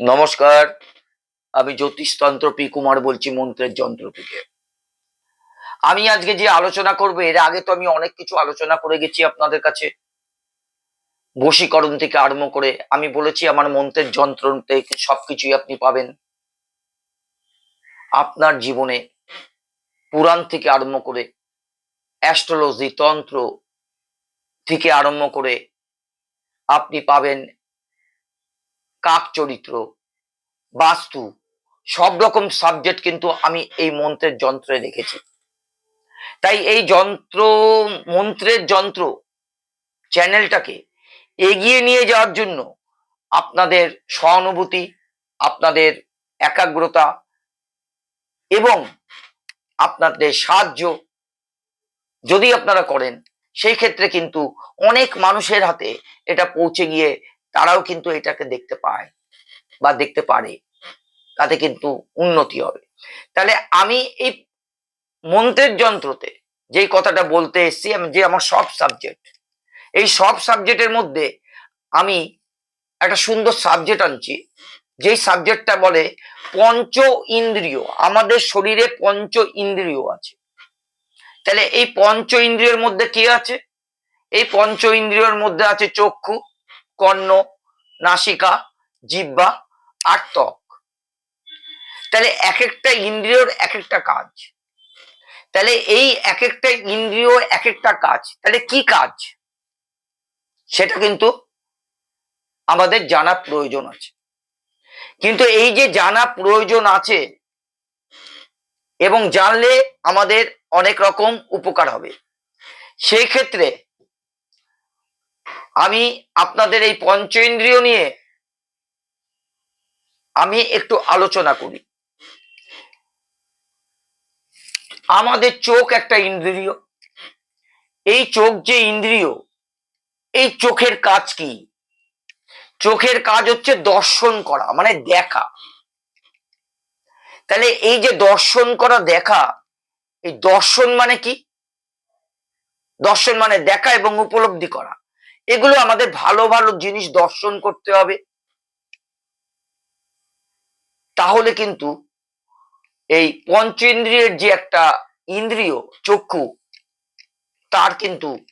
নমস্কার, আমি জ্যোতিষতন্ত্র পি কুমার বলছি, মন্ত্রের যন্ত্র থেকে। আমি আজকে যে আলোচনা করব, এর আগে তো আমি অনেক কিছু আলোচনা করে গেছি আপনাদের কাছে। বশীকরণ থেকে আরম্ভ করে, আমি বলেছি আমার মন্ত্রের যন্ত্র থেকে সবকিছুই আপনি পাবেন। আপনার জীবনে পুরাণ থেকে আরম্ভ করে, অ্যাস্ট্রোলজি, তন্ত্র থেকে আরম্ভ করে, আপনি পাবেন কাক চরিত্র, বাস্তু, সব রকম সাবজেক্ট কিন্তু আমি এই মন্ত্রের যন্ত্রে রেখেছি তাই এই যন্ত্র, মন্ত্রের যন্ত্র চ্যানেলটাকে এগিয়ে নিয়ে যাওয়ার জন্য আপনাদের সহানুভূতি, আপনাদের একাগ্রতা এবং আপনাদের সাহায্য যদি আপনারা করেন, সেই ক্ষেত্রে কিন্তু অনেক মানুষের হাতে এটা পৌঁছে গিয়ে তারাও কিন্তু এটাকে দেখতে পায় বা দেখতে পারে। তাতে কিন্তু উন্নতি হবে। তাহলে আমি এই মন্ত্রের যন্ত্রতে যেই কথাটা বলতে এসেছি, আমি যে আমার সব সাবজেক্ট এই সব সাবজেক্টের মধ্যে আমি একটা সুন্দর সাবজেক্ট আনছি। যেই সাবজেক্টটা বলে পঞ্চ ইন্দ্রিয়, আমাদের শরীরে পঞ্চ ইন্দ্রিয় আছে। তাহলে এই পঞ্চ ইন্দ্রিয়ের মধ্যে কি আছে? এই পঞ্চ ইন্দ্রিয়র মধ্যে আছে চক্ষু কর্ণ, নাসিকা জিব্বা আর ত্বক তাহলে এক একটা ইন্দ্রিয়র এক একটা কাজ। তাহলে এই এক একটা ইন্দ্রিয় এক একটা কাজ, তাহলে কি কাজ? সেটা কিন্তু আমাদের জানা প্রয়োজন আছে। কিন্তু এই যে জানা প্রয়োজন আছে, এবং জানলে আমাদের অনেক রকম উপকার হবে। সেই ক্ষেত্রে আমি আপনাদের এই পঞ্চ ইন্দ্রিয় নিয়ে আমি একটু আলোচনা করি। আমাদের চোখ একটা ইন্দ্রিয়। এই চোখ যে ইন্দ্রিয়, এই চোখের কাজ কি? চোখের কাজ হচ্ছে দর্শন করা মানে দেখা। তাহলে এই যে দর্শন করা, দেখা, এই দর্শন মানে কি? দর্শন মানে দেখা এবং উপলব্ধি করা। এগুলো আমাদের ভালো ভালো জিনিস দর্শন করতে হবে। তাহলে কিন্তু এই পঞ্চ ইন্দ্রিয়ের যে একটা ইন্দ্রিয়, চক্ষু, তার কিন্তু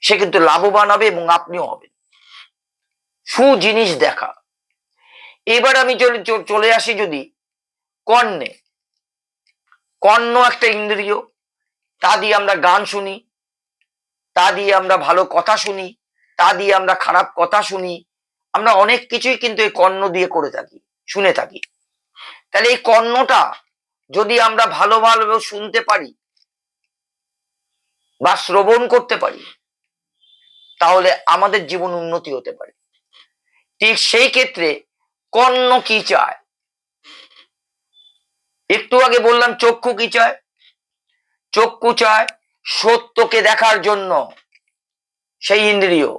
সে কিন্তু লাভবান হবে এবং আপনিও হবেন। সু জিনিস দেখা। এবার আমি চলে চলে আসি যদি কর্ণে। কর্ণ একটা ইন্দ্রিয়, তা দিয়ে আমরা গান শুনি। তা দিয়ে আমরা ভালো কথা শুনি, তা দিয়ে আমরা খারাপ কথা শুনি, আমরা অনেক কিছুই কিন্তু এই কর্ণ দিয়ে করে থাকি, শুনে থাকি। তাহলে এই কর্ণটা যদি আমরা ভালো ভালো শুনতে পারি বা শ্রবণ করতে পারি, তাহলে আমাদের জীবন উন্নতি হতে পারে। ঠিক সেই ক্ষেত্রে কর্ণ কি চায়? একটু আগে বললাম চক্ষু কি চায়? চক্ষু চায় সত্যকে দেখার জন্য সেই ইন্দ্রিয়।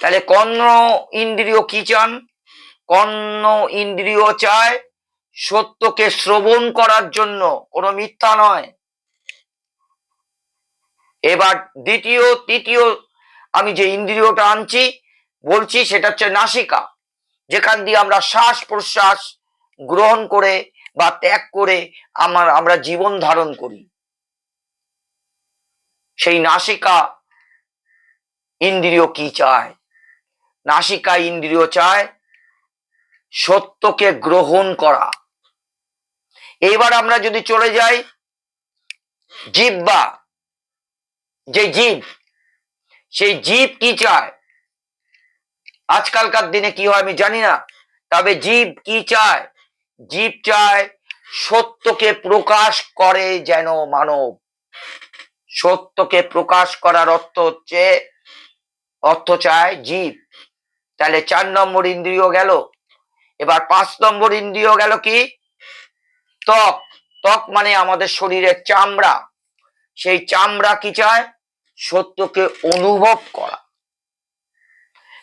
তাহলে কর্ণ ইন্দ্রিয় কি চান? কর্ণ ইন্দ্রিয় চায় সত্যকে শ্রবণ করার জন্য, কোনো মিথ্যা নয়। এবার দ্বিতীয়, তৃতীয়, আমি যে ইন্দ্রিয়টা আনছি, বলছি সেটা হচ্ছে নাসিকা। যেখান দিয়ে আমরা শ্বাস প্রশ্বাস গ্রহণ করে বা ত্যাগ করে আমার, আমরা জীবন ধারণ করি। সেই নাসিকা ইন্দ্রিয় কি চায়? নাসিকা ইন্দ্রিয় চায় সত্যকে গ্রহণ করা। এবার আমরা যদি চলে যাই জিব্বা যে জীব, সেই জীব কি চায়? আজকালকার দিনে কি হয় আমি জানি না, তবে জীব কি চায়? জীব চায় সত্যকে প্রকাশ করে যেন মানব। সত্যকে প্রকাশ করার অর্থ হচ্ছে, অর্থ চায় জীব। তাহলে চার নম্বর ইন্দ্রিয় গেল। এবার পাঁচ নম্বর ইন্দ্রিয় গেল কি? ত্বক। ত্বক মানে আমাদের শরীরের চামড়া। সেই চামড়া কি চায়? সত্যকে অনুভব করা।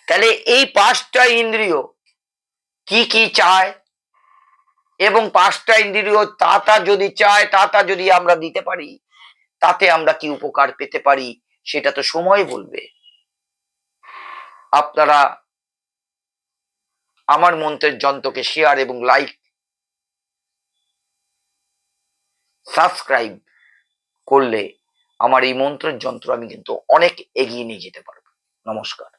তাহলে এই পাঁচটা ইন্দ্রিয় কি কি চায়? এবং পাঁচটা ইন্দ্রিয় তা তা যদি চায় তা তা যদি আমরা দিতে পারি তাতে আমরা কি উপকার পেতে পারি সেটা তো সময় বলবে। আপনারা আমার মন্ত্রের যন্ত্রকে শেয়ার এবং লাইক সাবস্ক্রাইব করলে আমার এই মন্ত্রের যন্ত্র আমি কিন্তু অনেক এগিয়ে নিয়ে যেতে পারব। নমস্কার।